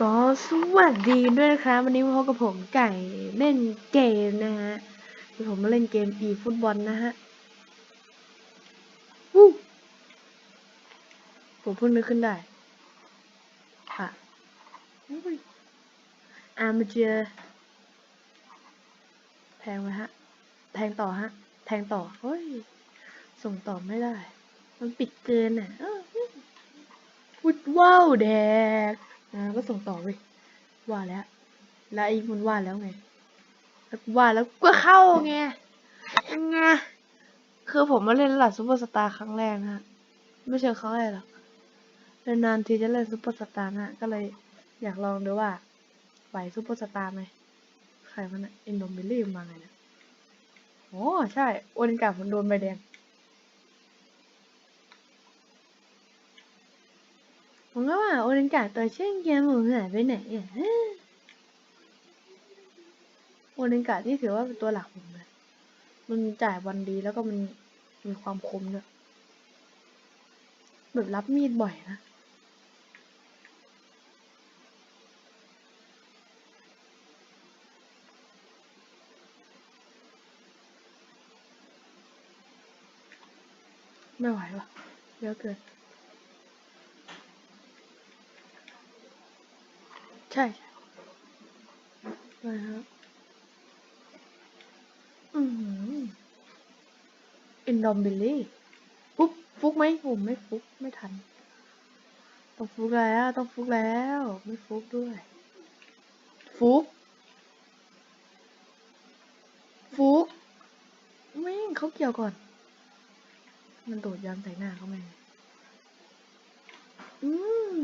ก็สวัสดีด้วยนะครับวันนี้มาพบกับผมไก่เล่นเกมนะฮะผมมาเล่นเกมอีฟุตบอลนะฮะวู้ผมเพิ่งนึกขึ้นได้ค่ะอามาเจอแทงไหมฮะ แทงต่อฮะ แทงต่อเฮ้ย ส่งต่อไม่ได้ มันปิดเกินอะวุดว้าวแดก อ่าก็ส่งต่อไปว่าแล้ว แล้วไอ้มันว่าแล้วไงแล้วว่าแล้วก็เข้าไงไงคือผมมาเล่นระดับซูเปอร์สตาร์ครั้งแรกนะฮะไม่เชิงครั้งแรกหรอกนานทีจะเล่นซูเปอร์สตาร์นะฮะก็เลยอยากลองดูว่าไหวซูเปอร์สตาร์ไหมใครมันอะเอ็นโดมิลลี่มาไงนี่ยโอ้ใช่โอนิกาผมโดนใบแดง ผมก็ว่าโอลินกาตัวเช่นเกมผมหายไปไหนอะโอลินกาที่ถือว่าเป็นตัวหลักผมเลยมันจ่ายบอลดีแล้วก็มันมีความคมด้วยแบบรับมีดบ่อยนะไม่ไหววะเยอะเกิน ใช่ใช่นะครับอืมอินดอมบิลลี่ปุ๊บฟุกไหมผมไม่ฟุกไม่ทัน ต้องฟุกแล้วต้องฟุกแล้ว ไม่ฟุกด้วย ฟุก ฟุกไม่เขาเกี่ยวก่อน มันโดดยางใส่หน้าเขาไหมอืม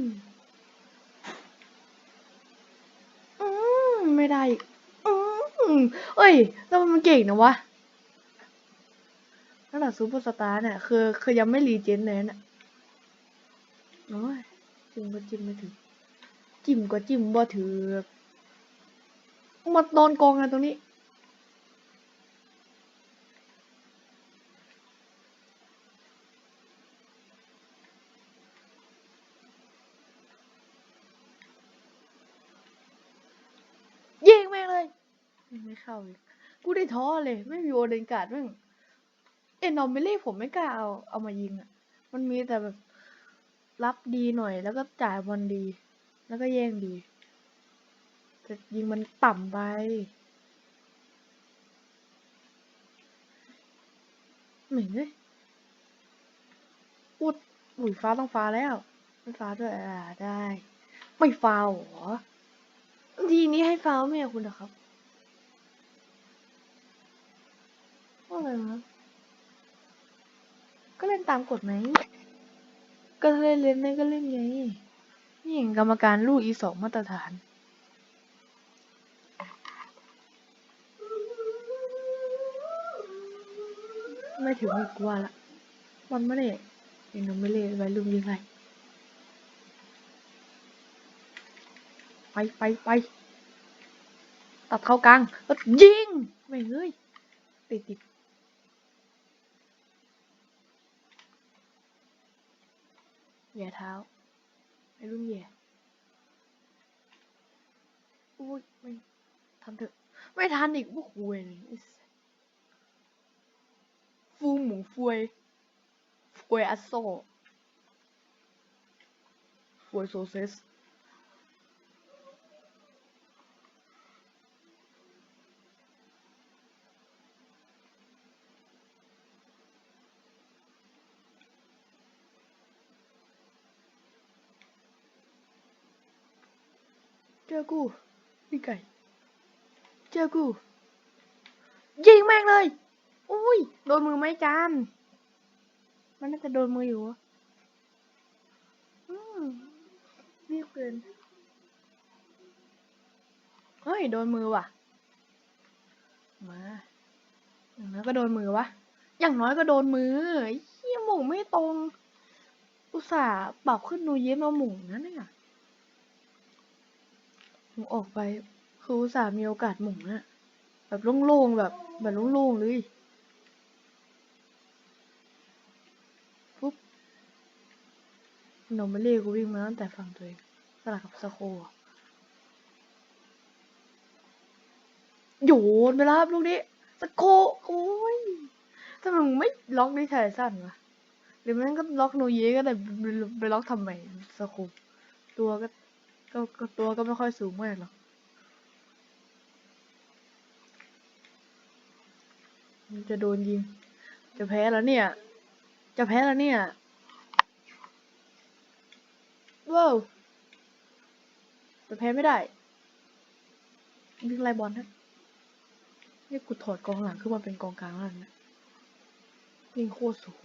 อืมไม่ได้อีกอืมเอ้ยแล้วมันเก่งนะวะระดับซูเปอร์สตาร์เนี่ยคือคือยังไม่รีเจนเลยนะโอ้ยจิ้มก็จิ้มไม่ถึง จิ้มก็จิ้มบ่ถือมาโดนกองกันตรงนี้ ยิงแม่งเลย ไม่เข้าอีกกูได้ท้อเลย ไม่มีโอเดนการ์ดมึงเอ็นนอมเบลี่ผมไม่กล้าเอาเอามายิงอะ มันมีแต่แบบรับดีหน่อย แล้วก็จ่ายบอลดี แล้วก็แย่งดี แต่ยิงมันต่ำไป เหม่งเลยอุดอุ้ยฟ้าต้องฟ้าแล้ว ไม่ฟ้าด้วยอ่าได้ ไม่ฟ้าเหรอ ทีนี้ให้ฟาวไหมอะคุณเหรอครับ ว่าอะไรวะก็เล่นตามกฎไหมก็เล่นเล่นได้ก็เล่นไงนี่อย่างกรรมการลูกอีสองมาตรฐานไม่ถึงอีกกว่าละมันไม่ได้ยังนไม่เล่นไว้ลุมยิงไรไปไปไปตัดเข้ากลางแล้วยิงไม่เฮ้ยติดติด เหย่าเท้าไอ้รุ่งเหย่อุ้ยไม่ทำเถอะ ไม่ทันอีกพวกเว้ยฟูหมูฟวยฟวยอัสโซฟวยโซเซส เจอกูพี่ไก่ เจอกู ยิงแม่งเลยอุ้ย โดนมือไหมจาน มันน่าจะโดนมืออยู่อะอืมรีบเกิน เฮ้ย โดนมือว่ะ มา อย่างน้อยก็โดนมือวะ อย่างน้อยก็โดนมือเฮียหม่งไม่ตรง อุตส่าห์ปรับขึ้นนูเย็บมาหม่งนะเนี่ย ผมออกไป คืออุตสาห์มีโอกาสหม่งนะแบบโล่งๆแบบแบบโล่งๆเลยปุ๊บนมเบลลี่กูวิ่งมาตั้งแต่ฝั่งตัวเองสลับกับสโคโยนไปแล้วลูกนี้สโคโอ้ยทำไมมึงไม่ล็อกดิชายสั้นวะหรือแม่งก็ล็อกโนเยก็ได้ไปล็อกทำไมสโคตัวก็ ก็ตัวก็ไม่ค่อยสูงมากหรอกจะโดนยิง จะแพ้แล้วเนี่ย จะแพ้แล้วเนี่ย ว้าวแต่แพ้ไม่ได้วิ่งไล่บอลนะนี่กูถอดกองหลังขึ้นมาเป็นกองกลางแล้วนะวิ่งโคตรสูง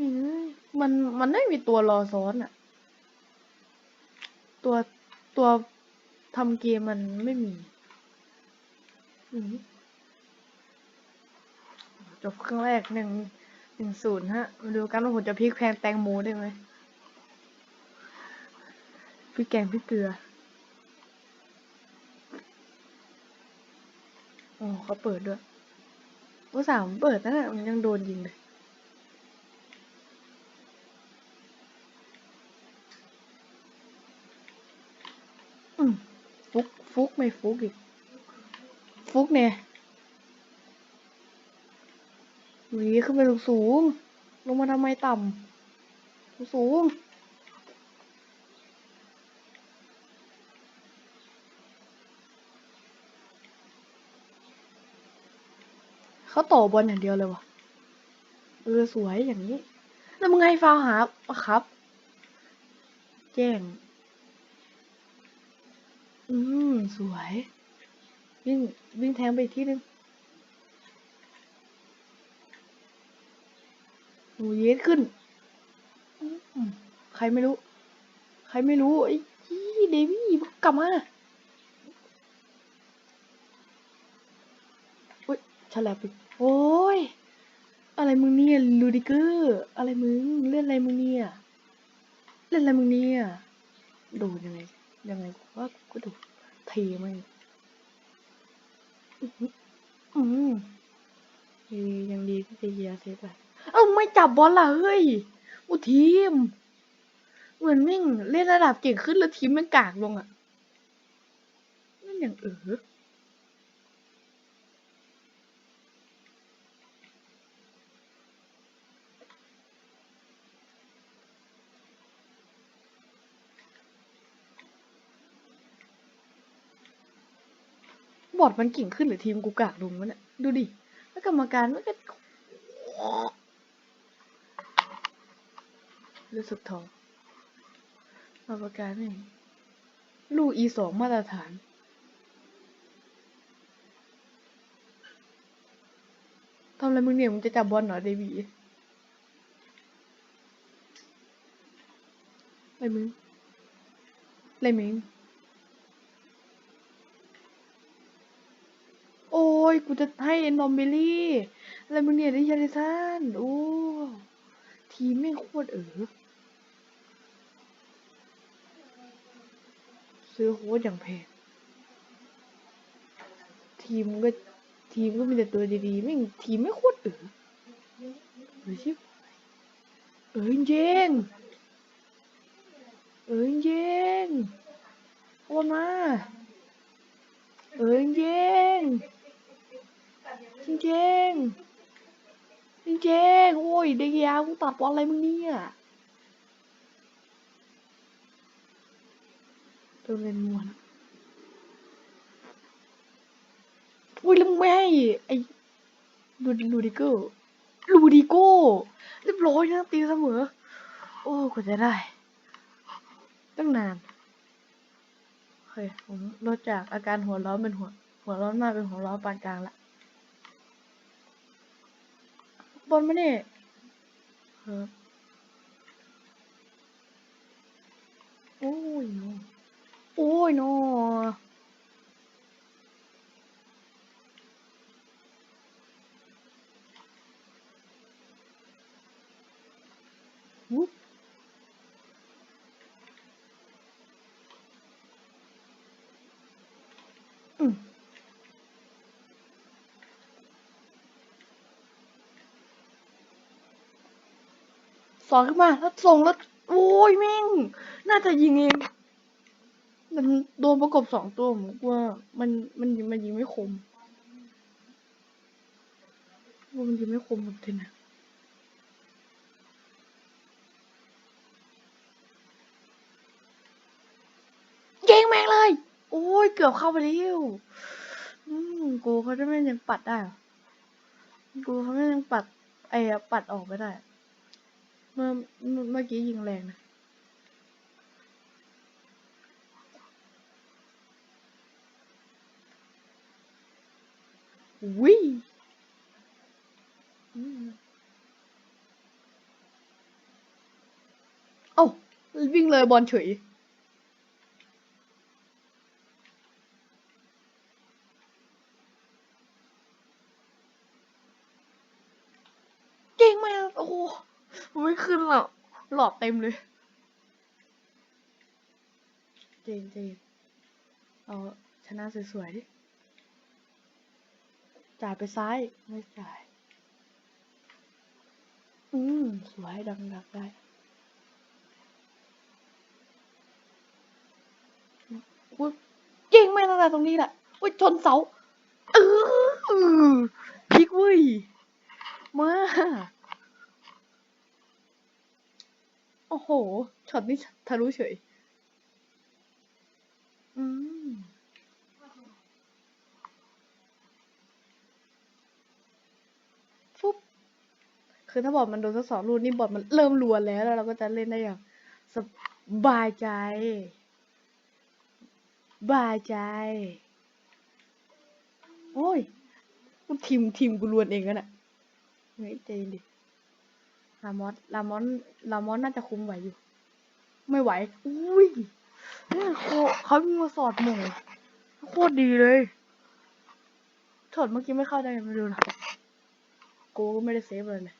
มมันมันไม่มีตัวรอซ้อนอะตัวตัวทำเกมมันไม่มีจบครึ่งแรกหนึ่งหนึ่งศูนย์ฮะ มาดูกันว่าผมจะพลิกแพงแตงโมได้ไหมพริกแกงพริกเกลืออ๋อเขาเปิดด้วยว่าสามเปิดนั่นแหละมันยังโดนยิงเลย อืม ฟุกไม่ฟุกอีก ฟุกเนี่ยหวีขึ้นไปสูง ลงมาทำไมต่ำสูงเขาต่อบอลอย่างเดียวเลยวะเออสวยอย่างนี้ แล้วมึงให้ฟาวหาครับ แจ้ง อืม สวย วิ่ง วิ่งแทงไปอีกที่นึงหนูเย็ดขึ้น ใครไม่รู้ ใครไม่รู้ ไอ้ยี่เดวี่มึงกลับมาอุ้ยฉลับไปโอ้ย อะไรมึงเนี่ยลูดิเกอร์ อะไรมึง เล่นอะไรมึงเนี่ย เล่นอะไรมึงเนี่ย โดูยังไง ยังไงกูว่ากูก็ดูเทมันอื้อหืออืมดียังดีที่เจียเซฟไปเอ้าไม่จับบอลล่ะเฮ้ยอุยทีม เหมือนมิ่งเล่นระดับเก่งขึ้นแล้วทีมมันกากลงอะนั่นอย่างเออ บอดมันเก่งขึ้นหรือทีมกูกากลงวะเนี่ยดูดิ แล้วกรรมการมันก็รู้สึกท้อกรรมการนี่ลูกอีสองมาตรฐานทำอะไรมึงเนี่ยมึงจะจับบอลเหรอเดวีอะไรมึงอะไรมึง โอ้ ยกูจะให้เอ็นดอมเบลี่อะไรมึงเนี่ยดิชาริสันโอ้ทีมแม่งโคตรเออซื้อโค้ชอย่างแพงทีมก็ทีมก็มีแต่ตัวดีๆแม่งทีมไม่โคตรเออเออชิบเออเจงเออเจงโอนมาเออเจงจริง เจงเจงโอ้ยเดียากูตัดบอลอะไรมึงเนี่ยตัวเล่นมวนอุ้ยแล้วมึงไม่ให้ไอ้ลูดิลูดิโก้ลูดิโก้เรียบร้อยนะตีเสมอ โอ้กว่าจะได้ ตั้งนานโอเคผมลดจากอาการหัวร้อนเป็นหัวหัวร้อนมากเป็นหัวร้อนปานกลางละ บอลมาเนี่ยครับโอ้ยโนโอ้ยโนวุ๊บอืม สอนขึ้นมาแล้วส่งแล้วโอ้ยแม่ง น่าจะยิงเองมันโดนประกบสองตัวผมกลัวมันมันยิงมันยิงไม่คมกลัวมันยิงไม่คมแบบเทนนะยิงแม่งเลย โอ้ยเกือบเข้าไปแล้วอืมกูเขาจะไม่ยังปัดได้หรอกูเขาไม่ยังปัดไอ้ปัดออกไม่ได้ มื่อเมื่อเมื่อกี้ยิงแรงนะวิ่งเอ้าวิ่งเลยบอลเฉย เก่งมากโอ้โหไม่ขึ้นหรอก หลอดเต็มเลยเจนเจนเอาชนะสวยๆดิจ่ายไปซ้ายไม่จ่าย อืมสวยดังดักได้อุ้ยยิงไม่ตั้งแต่ตรงนี้แหละอุ้ยชนเสาเออพลิกเว้ยมา โอ้โหช็อตนี้ทะลุเฉย อืมฟุ๊บคือถ้าบอลมันโดนสักสองลูกนี่บอลมันเริ่มรัวแล้ว แล้วเราก็จะเล่นได้อย่างสบายใจ บายใจ โอ้ยทีมทีมกูรวนเองกันอะเฮ้ยใจเย็นดิ ลามอสลามอนลามอนน่าจะคุมไหวอยู่ ไม่ไหว อุ้ยเนี่ยโคเขามีมาสอดหมูโคตรดีเลยช็อตเมื่อกี้ไม่เข้าใจไม่ดูนะกูก็ไม่ได้เซฟเลยนะ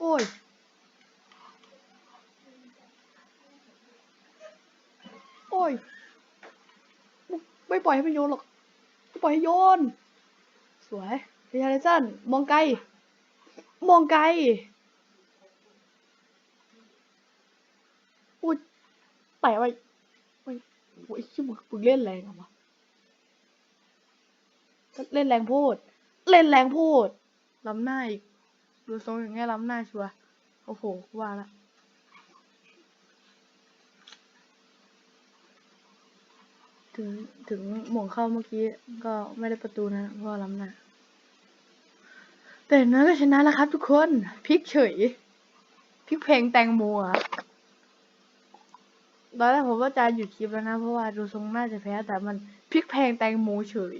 โอ้ย โอ้ย ไม่ ปล่อยให้มันโยนหรอกไม่ปล่อยให้โยน สวยเรียลสันมองไกล มองไกลอุ้ยแตะไว้ไม่โอ้ยชิมมึงเล่นแรงอะวะเล่นแรงโพดเล่นแรงโพดล้ำหน้าอีก ดูทรงอย่างเงี้ยล้ำหน้าชัวโอ้โหว่าละ ถึงถึงหม่งเข้าเมื่อกี้ก็ไม่ได้ประตูนะเพราะว่าล้ำหน้าแต่น้อยก็ชนะแล้วครับทุกคนพลิกเฉยพลิกเพลงแตงโมอะตอนแรกผมว่าจะหยุดคลิปแล้วนะ เพราะว่าดูทรงน่าจะแพ้แต่มันพลิกเพลงแตงโมเฉย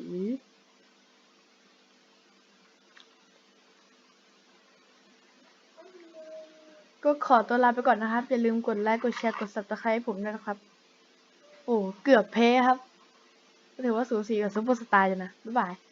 ก็ขอตัวลาไปก่อนนะครับ อย่าลืมกดไลค์ กดแชร์ กด subscribe ให้ผมด้วยนะครับ โอ้ เกือบแพ้ครับ ถือว่าสูสีกับซุปเปอร์สตาร์อยู่นะ บ๊ายบาย